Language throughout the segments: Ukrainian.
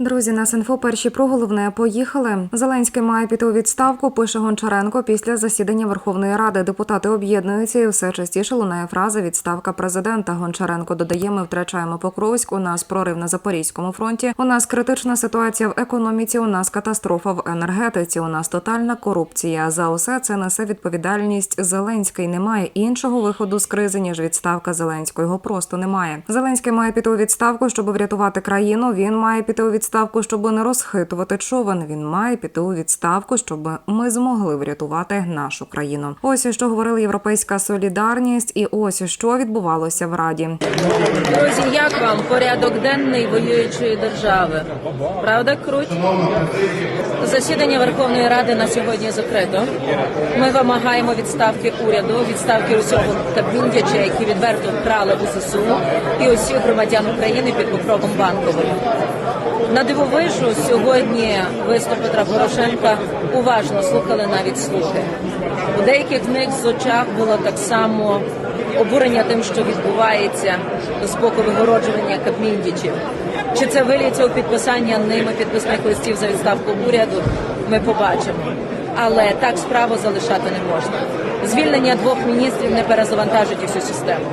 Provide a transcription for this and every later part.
Друзі, нас інфо перші про головне поїхали. Зеленський має піти у відставку. Пише Гончаренко після засідання Верховної Ради. Депутати об'єднуються і все частіше лунає фраза відставка президента. Гончаренко додає: ми втрачаємо Покровськ. У нас прорив на запорізькому фронті. У нас критична ситуація в економіці. У нас катастрофа в енергетиці. У нас тотальна корупція. За усе це несе відповідальність Зеленський. Немає іншого виходу з кризи ніж відставка Зеленського. Його просто немає. Зеленський має піти у відставку, щоб врятувати країну. Він має піти у відставку, щоб не розхитувати човен. Він має піти у відставку, щоб ми змогли врятувати нашу країну. Ось що говорила європейська солідарність, і ось що відбувалося в раді. Друзі, як вам порядок денний воюючої держави? Правда, круть? Засідання Верховної Ради на сьогодні закрито. Ми вимагаємо відставки уряду, відставки усього Кабміндяча, які відверто вкрали у ЗСУ, і усіх громадян України під покровом банкової. На дивовижу сьогодні виступ Петра Порошенка уважно слухали навіть слухи. У деяких з них з очах було так само обурення тим, що відбувається з боку вигороджування кабміндічів. Чи це виліться у підписання ними підписних листів за відставку уряду? Ми побачимо. Але так справу залишати не можна. Звільнення двох міністрів не перезавантажить усю систему.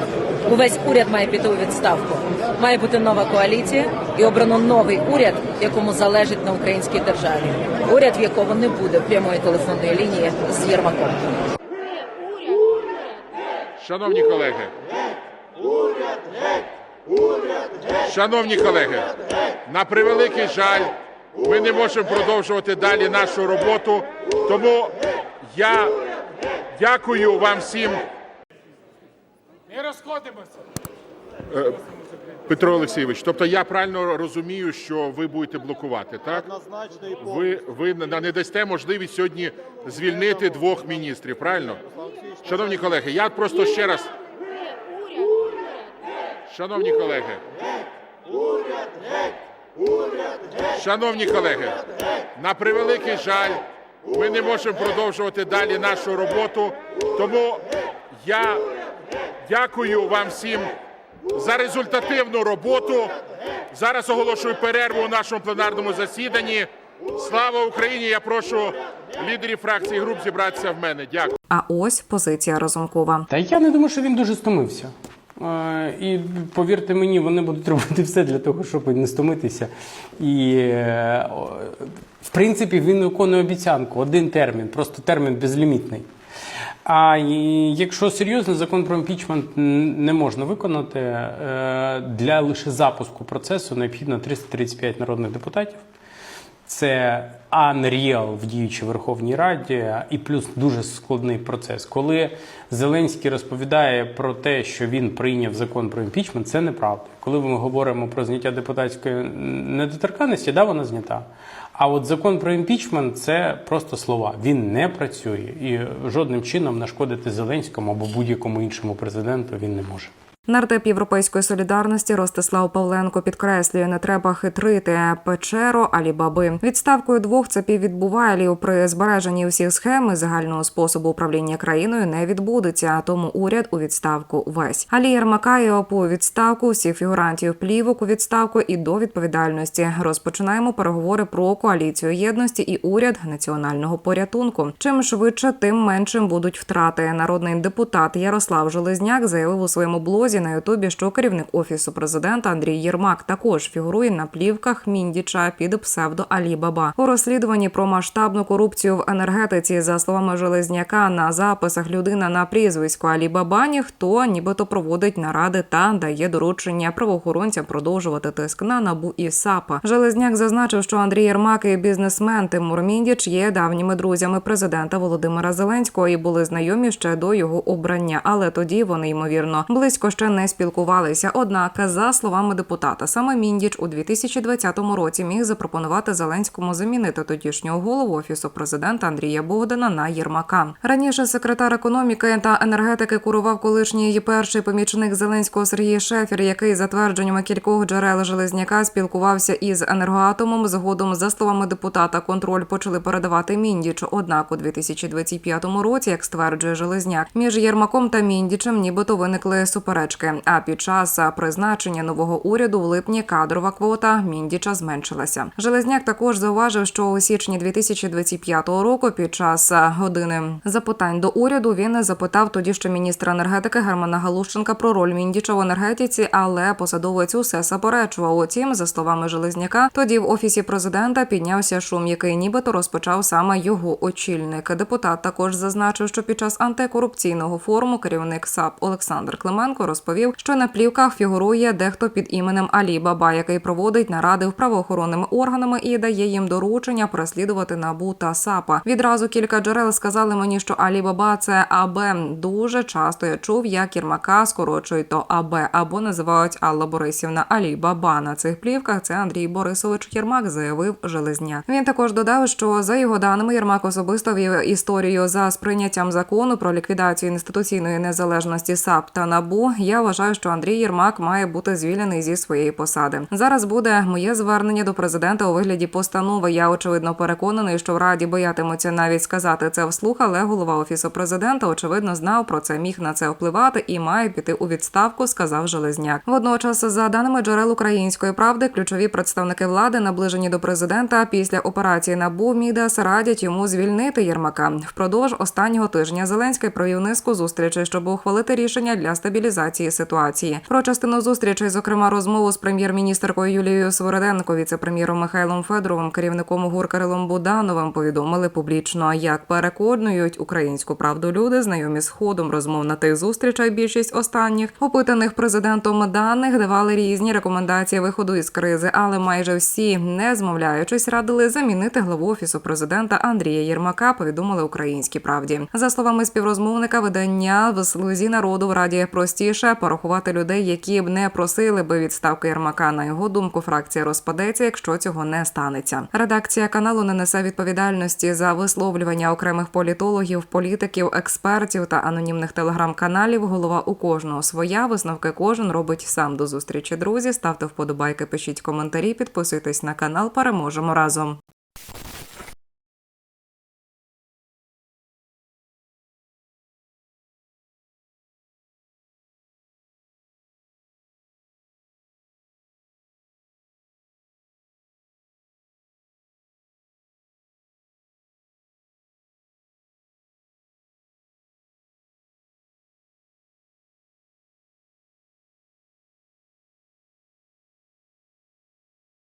Увесь уряд має піти у відставку. Має бути нова коаліція і обрано новий уряд, якому залежить на українській державі. Уряд, в якого не буде прямої телефонної лінії з Єрмаком. Шановні колеги, шановні колеги, на превеликий жаль, ми не можемо продовжувати далі нашу роботу. Тому я дякую вам всім. Не розходимося. Петро Олексійович, тобто я правильно розумію, що ви будете блокувати, так? Однозначно і Ви, ви не дасте можливість сьогодні звільнити двох міністрів, правильно? Шановні колеги, я просто ще раз. Шановні колеги. Шановні колеги, на превеликий жаль, ми не можемо продовжувати далі нашу роботу. Тому я дякую вам всім за результативну роботу. Зараз оголошую перерву у нашому пленарному засіданні. Слава Україні! Я прошу лідерів фракцій і груп зібратися в мене. Дякую. А ось позиція Разумкова. Та я не думаю, що він дуже стомився. Е, І повірте мені, вони будуть робити все для того, щоб не стомитися. І е, в принципі він виконує обіцянку, один термін, просто термін безлімітний. А якщо серйозно, закон про імпічмент не можна виконати е, для лише запуску процесу необхідно 335 народних депутатів. Це unreal в діючій Верховній Раді, і плюс дуже складний процес. Коли Зеленський розповідає про те, що він прийняв закон про імпічмент, це неправда. Коли ми говоримо про зняття депутатської недоторканності, да, вона знята. А от закон про імпічмент це просто слова. Він не працює і жодним чином нашкодити Зеленському або будь-якому іншому президенту він не може. Нардеп Європейської солідарності Ростислав Павленко підкреслює, не треба хитрити печеро Алібаби. Відставкою двох цепів від Бувайлів при збереженні всіх схем загального способу управління країною не відбудеться. Тому уряд у відставку весь. Алі Єрмака і відставку, всіх фігурантів плівок у відставку і до відповідальності. Розпочинаємо переговори про коаліцію єдності і уряд національного порятунку. Чим швидше, тим меншим будуть втрати. Народний депутат Ярослав Железняк заявив у своєму блозі на Ютубі, що керівник офісу президента Андрій Єрмак також фігурує на плівках Міндіча під псевдо Алі Баба у розслідуванні про масштабну корупцію в енергетиці. За словами Железняка, на записах людина на прізвисько Алі Баба ніхто нібито проводить наради та дає доручення правоохоронцям продовжувати тиск на набу і САПа. Железняк зазначив, що Андрій Єрмак і бізнесмен Тимур Міндіч є давніми друзями президента Володимира Зеленського і були знайомі ще до його обрання. Але тоді вони ймовірно близько ще не спілкувалися. Однак, за словами депутата, саме Міндіч у 2020 році міг запропонувати Зеленському замінити тодішнього голову офісу президента Андрія Богдана на Єрмака. Раніше секретар економіки та енергетики курував колишній перший помічник Зеленського Сергій Шефір, який за твердженнями кількох джерел Железняка спілкувався із енергоатомом. Згодом, за словами депутата, контроль почали передавати Міндічу. Однак у 2025 році, як стверджує Железняк, між Єрмаком та Міндічем нібито виникли суперечки позначки. А під час призначення нового уряду в липні кадрова квота міндіча зменшилася. Железняк також зауважив, що у січні 2025 року, під час години запитань до уряду, він запитав тоді ще міністра енергетики Германа Галущенка про роль міндіча в енергетиці, але посадовець усе заперечував. Утім, за словами Железняка, тоді в офісі президента піднявся шум, який нібито розпочав саме його очільник. Депутат також зазначив, що під час антикорупційного форуму керівник САП Олександр Клименко розповів, що на плівках фігурує дехто під іменем Алі Баба, який проводить наради в правоохоронними органами і дає їм доручення переслідувати набу та САПа. Відразу кілька джерел сказали мені, що Алі Баба це АБ. Дуже часто я чув, як Єрмака скорочують то АБ або називають Алла Борисівна Алі Баба. На цих плівках це Андрій Борисович Єрмак, заявив Железняк. Він також додав, що за його даними Єрмак особисто вів історію за сприйняттям закону про ліквідацію інституційної незалежності САП та НАБУ. Я вважаю, що Андрій Єрмак має бути звільнений зі своєї посади. Зараз буде моє звернення до президента у вигляді постанови. Я очевидно переконаний, що в раді боятимуться навіть сказати це вслух, але голова офісу президента очевидно знав про це, міг на це впливати і має піти у відставку, сказав Железняк. Водночас, за даними джерел української правди, ключові представники влади, наближені до президента після операції НАБУ Мідас радять йому звільнити Єрмака. Впродовж останнього тижня Зеленський провів низку зустрічей, щоб ухвалити рішення для стабілізації ситуації. Про частину зустрічей, зокрема, розмову з прем'єр-міністркою Юлією Свороденко, віце-прем'єром Михайлом Федоровим, керівником ГУР Кирилом Будановим повідомили публічно, як переконують українську правду люди, знайомі з ходом розмов на тих зустрічах. Більшість останніх опитаних президентом даних давали різні рекомендації виходу із кризи, але майже всі, не змовляючись, радили замінити главу офісу президента Андрія Єрмака. Повідомили українській правді. За словами співрозмовника, видання в слузі народу в раді простіше порахувати людей, які б не просили би відставки Єрмака. На його думку, фракція розпадеться, якщо цього не станеться. Редакція каналу не несе відповідальності за висловлювання окремих політологів, політиків, експертів та анонімних телеграм-каналів. Голова у кожного своя висновки кожен робить сам до зустрічі. Друзі, ставте вподобайки, пишіть коментарі, підписуйтесь на канал. Переможемо разом.